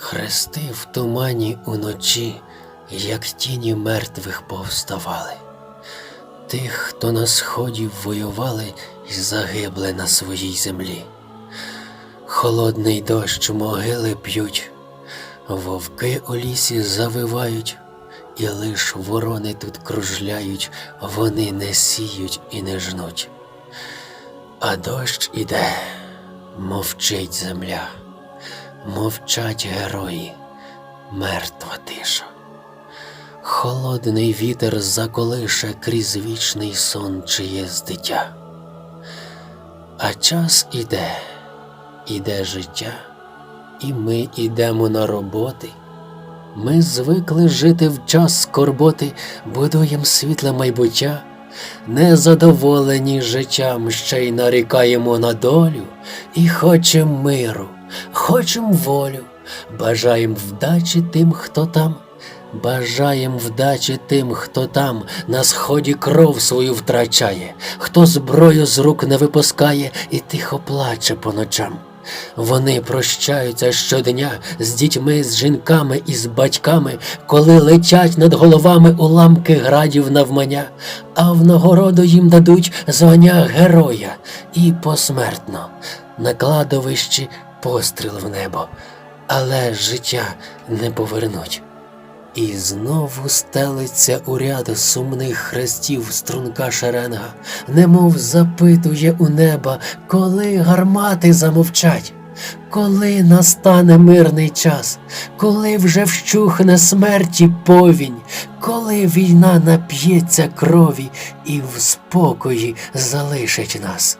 Хрести в тумані уночі, як тіні мертвих повставали. Тих, хто на сході воювали і загибли на своїй землі. Холодний дощ могили п'ють, вовки у лісі завивають, і лиш ворони тут кружляють, вони не сіють і не жнуть. А дощ іде, мовчить земля, мовчать герої, мертва тиша. Холодний вітер заколише крізь вічний сон чиєсь дитя. А час іде, іде життя, і ми ідемо на роботи. Ми звикли жити в час скорботи, будуєм світле майбуття, незадоволені життям, ще й нарікаємо на долю, і хочем миру, хочем волю, бажаєм вдачі тим, хто там, бажаєм вдачі тим, хто там. На сході кров свою втрачає, хто зброю з рук не випускає і тихо плаче по ночам. Вони прощаються щодня з дітьми, з жінками і з батьками, коли летять над головами уламки градів навмання, а в нагороду їм дадуть звання героя і посмертно. На кладовищі постріл в небо, але життя не повернуть. І знову стелиться у ряд сумних хрестів струнка шеренга, немов запитує у неба, коли гармати замовчать, коли настане мирний час, коли вже вщухне смерті повінь, коли війна нап'ється крові і в спокої залишить нас.